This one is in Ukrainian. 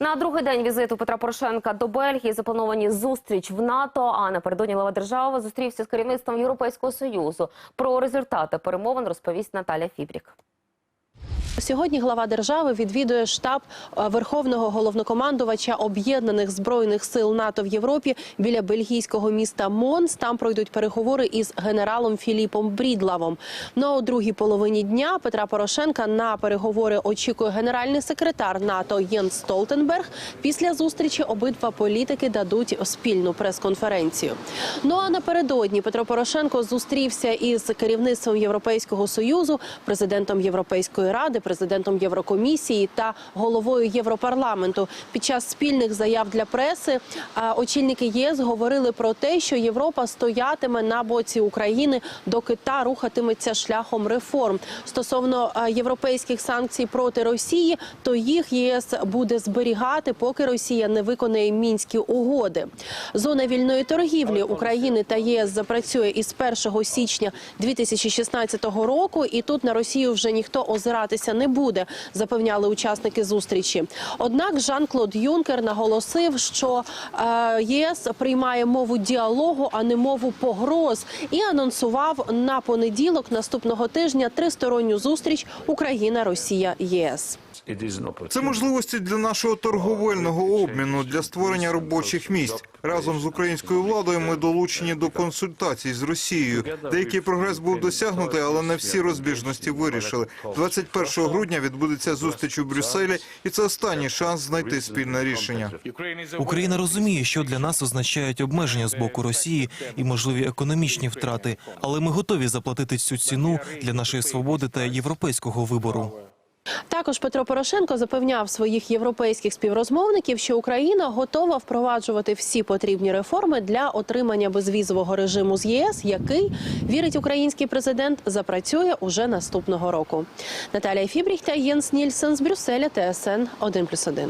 На другий день візиту Петра Порошенка до Бельгії заплановані зустріч в НАТО. А напередодні глава держави зустрівся з керівництвом Європейського союзу. Про результати перемовин розповість Наталя Фібрік. Сьогодні глава держави відвідує штаб е, Верховного головнокомандувача об'єднаних збройних сил НАТО в Європі біля бельгійського міста Монс. Там пройдуть переговори із генералом Філіпом Брідлавом. Ну у другій половині дня Петра Порошенка на переговори очікує генеральний секретар НАТО Єнс Столтенберг. Після зустрічі обидва політики дадуть спільну прес-конференцію. Ну а напередодні Петро Порошенко зустрівся із керівництвом Європейського союзу, президентом Європейської ради, президентом Єврокомісії та головою Європарламенту. Під час спільних заяв для преси очільники ЄС говорили про те, що Європа стоятиме на боці України, доки та рухатиметься шляхом реформ. Стосовно європейських санкцій проти Росії, то їх єС буде зберігати, поки Росія не виконає мінські угоди. Зона вільної торгівлі України та ЄС запрацює із 1 січня 2016 року, і тут на Росію вже ніхто озиратися не буде, запевняли учасники зустрічі. Однак Жан-Клод Юнкер наголосив, що е, ЄС приймає мову діалогу, а не мову погроз, і анонсував на понеділок наступного тижня тристоронню зустріч Україна, Росія, ЄС. Це можливості для нашого торговельного обміну, для створення робочих місць. Разом з українською владою ми долучені до консультацій з Росією. Деякий прогрес був досягнутий, але не всі розбіжності вирішили. 21 грудня відбудеться зустріч у Брюсселі, і це останній шанс знайти спільне рішення. Україна розуміє, що для нас означають обмеження з боку Росії і можливі економічні втрати, але ми готові заплатити цю ціну для нашої свободи та європейського вибору. Також Петро Порошенко запевняв своїх європейських співрозмовників, що Україна готова впроваджувати всі потрібні реформи для отримання безвізового режиму з ЄС, який вірить український президент, запрацює уже наступного року. Наталія Фібріх Єнс Нільсен з Брюсселя, ТСН 1+,1.